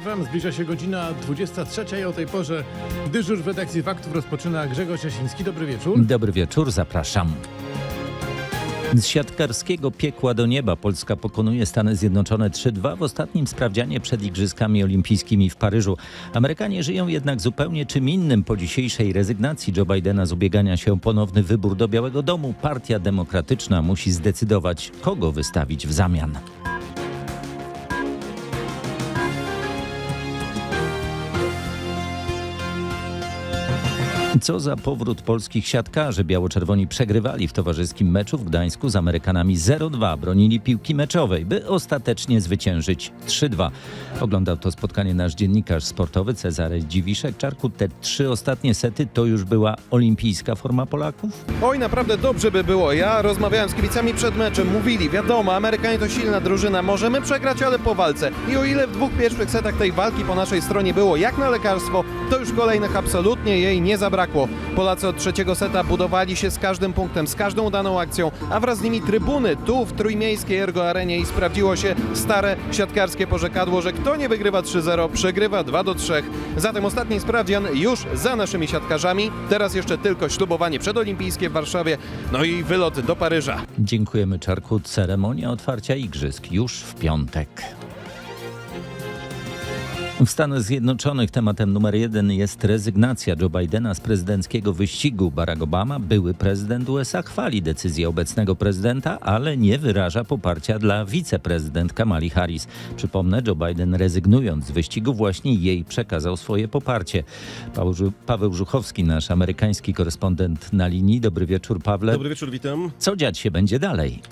FM zbliża się godzina 23 i o tej porze dyżur w redakcji faktów rozpoczyna Grzegorz Jasiński. Dobry wieczór. Dobry wieczór, zapraszam. Z siatkarskiego piekła do nieba Polska pokonuje Stany Zjednoczone 3-2 w ostatnim sprawdzianie przed Igrzyskami Olimpijskimi w Paryżu. Amerykanie żyją jednak zupełnie czym innym. Po dzisiejszej rezygnacji Joe Bidena z ubiegania się o ponowny wybór do Białego Domu, Partia Demokratyczna musi zdecydować, kogo wystawić w zamian. Co za powrót polskich siatkarzy. Biało-czerwoni przegrywali w towarzyskim meczu w Gdańsku z Amerykanami 0-2. Bronili piłki meczowej, by ostatecznie zwyciężyć 3-2. Oglądał to spotkanie nasz dziennikarz sportowy Cezary Dziwiszek. Czarku, te trzy ostatnie sety to już była olimpijska forma Polaków? Oj, naprawdę dobrze by było. Ja rozmawiałem z kibicami przed meczem. Mówili, wiadomo, Amerykanie to silna drużyna. Możemy przegrać, ale po walce. I o ile w dwóch pierwszych setach tej walki po naszej stronie było jak na lekarstwo, to już w kolejnych absolutnie jej nie zabrakło. Polacy od trzeciego seta budowali się z każdym punktem, z każdą udaną akcją, a wraz z nimi trybuny tu w trójmiejskiej Ergo Arenie i sprawdziło się stare siatkarskie porzekadło, że kto nie wygrywa 3-0, przegrywa 2-3. Zatem ostatni sprawdzian już za naszymi siatkarzami. Teraz jeszcze tylko ślubowanie przedolimpijskie w Warszawie, no i wylot do Paryża. Dziękujemy Czarku. Ceremonia otwarcia igrzysk już w piątek. W Stanach Zjednoczonych tematem numer jeden jest rezygnacja Joe Bidena z prezydenckiego wyścigu. Barack Obama, były prezydent USA, chwali decyzję obecnego prezydenta, ale nie wyraża poparcia dla wiceprezydent Kamali Harris. Przypomnę, Joe Biden rezygnując z wyścigu właśnie jej przekazał swoje poparcie. Paweł, Żu- Paweł Żuchowski, nasz amerykański korespondent na linii. Dobry wieczór, Pawle. Dobry wieczór, witam. Co dziać się będzie dalej?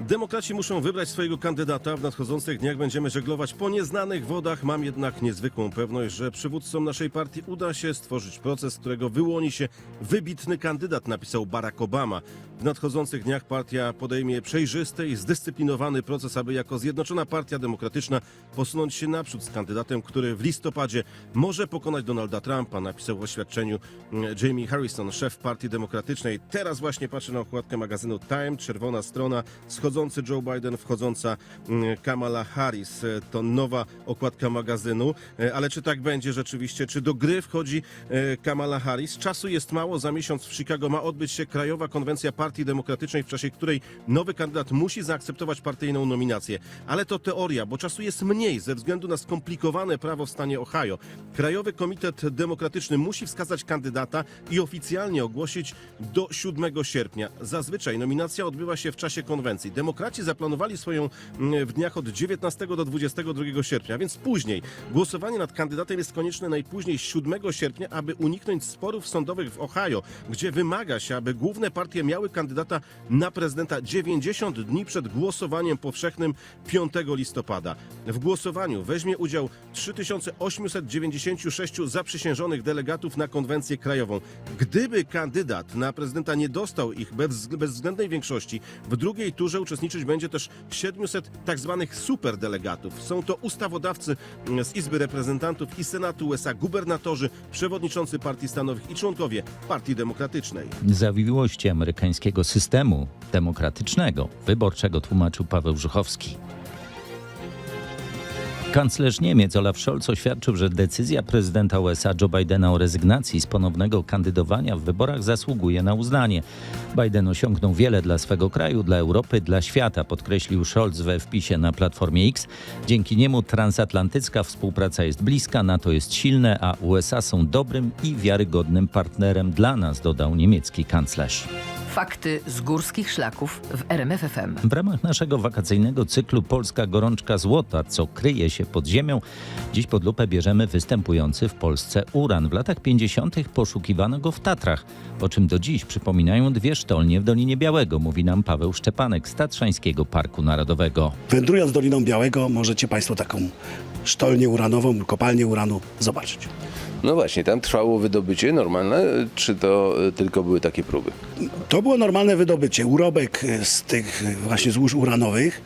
Demokraci muszą wybrać swojego kandydata. W nadchodzących dniach będziemy żeglować po nieznanych wodach. Mam jednak niezwykłą pewność, że przywódcom naszej partii uda się stworzyć proces, z którego wyłoni się wybitny kandydat, napisał Barack Obama. W nadchodzących dniach partia podejmie przejrzysty i zdyscyplinowany proces, aby jako Zjednoczona Partia Demokratyczna posunąć się naprzód z kandydatem, który w listopadzie może pokonać Donalda Trumpa, napisał w oświadczeniu mm, Jamie Harrison, szef Partii Demokratycznej. Teraz właśnie patrzę na okładkę magazynu Time, czerwona strona, schodzący Joe Biden, wchodząca mm, Kamala Harris. E, To nowa okładka magazynu, E, ale czy tak będzie rzeczywiście? Czy do gry wchodzi e, Kamala Harris? Czasu jest mało, za miesiąc w Chicago ma odbyć się Krajowa Konwencja Partii Demokratycznej, w czasie której nowy kandydat musi zaakceptować partyjną nominację. Ale to teoria, bo czasu jest mniej ze względu na skomplikowane prawo w stanie Ohio. Krajowy Komitet Demokratyczny musi wskazać kandydata i oficjalnie ogłosić do 7 sierpnia. Zazwyczaj nominacja odbywa się w czasie konwencji. Demokraci zaplanowali swoją mm, w dniach od 19 do 22 sierpnia, więc później. Głosowanie nad kandydatem jest konieczne najpóźniej 7 sierpnia, aby uniknąć sporów sądowych w Ohio, gdzie wymaga się, aby główne partie miały kandydata na prezydenta 90 dni przed głosowaniem powszechnym 5 listopada. W głosowaniu weźmie udział 3896 zaprzysiężonych delegatów na konwencję krajową. Gdyby kandydat na prezydenta nie dostał ich bez bezwzględnej większości, w drugiej turze uczestniczyć będzie też 700 tak zwanych superdelegatów. Są to ustawodawcy z Izby Reprezentantów i Senatu USA, gubernatorzy, przewodniczący partii stanowych i członkowie Partii Demokratycznej. Zawiłości amerykańskiego systemu demokratycznego, wyborczego tłumaczył Paweł Żuchowski. Kanclerz Niemiec Olaf Scholz oświadczył, że decyzja prezydenta USA Joe Bidena o rezygnacji z ponownego kandydowania w wyborach zasługuje na uznanie. Biden osiągnął wiele dla swego kraju, dla Europy, dla świata, podkreślił Scholz we wpisie na Platformie X. Dzięki niemu transatlantycka współpraca jest bliska, NATO jest silne, a USA są dobrym i wiarygodnym partnerem dla nas, dodał niemiecki kanclerz. Fakty z górskich szlaków w RMFFM. W ramach naszego wakacyjnego cyklu Polska Gorączka Złota, co kryje się pod ziemią, dziś pod lupę bierzemy występujący w Polsce uran. W latach 50. poszukiwano go w Tatrach, o czym do dziś przypominają dwie sztolnie w Dolinie Białego, mówi nam Paweł Szczepanek z Tatrzańskiego Parku Narodowego. Wędrując Doliną Białego możecie Państwo taką sztolnię uranową, kopalnię uranu zobaczyć. No właśnie, tam trwało wydobycie normalne, czy to y, tylko były takie próby? To było normalne wydobycie. Urobek e, z tych e, właśnie złóż uranowych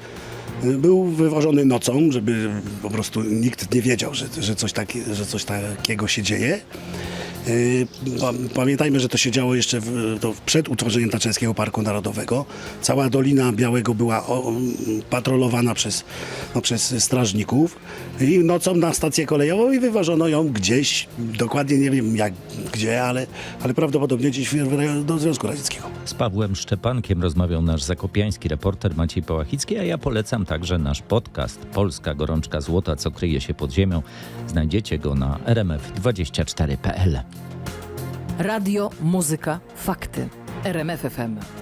e, był wywożony nocą, żeby po prostu nikt nie wiedział, że, że, coś, takie, że coś takiego się dzieje. Y, pa- Pamiętajmy, że to się działo jeszcze w, przed utworzeniem Tatrzańskiego Parku Narodowego. Cała Dolina Białego była patrolowana przez, no, przez strażników i nocą na stację kolejową i wywożono ją gdzieś, dokładnie nie wiem jak, gdzie, ale, ale prawdopodobnie gdzieś do Związku Radzieckiego. Z Pawłem Szczepankiem rozmawiał nasz zakopiański reporter Maciej Pałachicki, a ja polecam także nasz podcast Polska Gorączka Złota, co kryje się pod ziemią. Znajdziecie go na rmf24.pl. Radio, muzyka, fakty. RMFFM.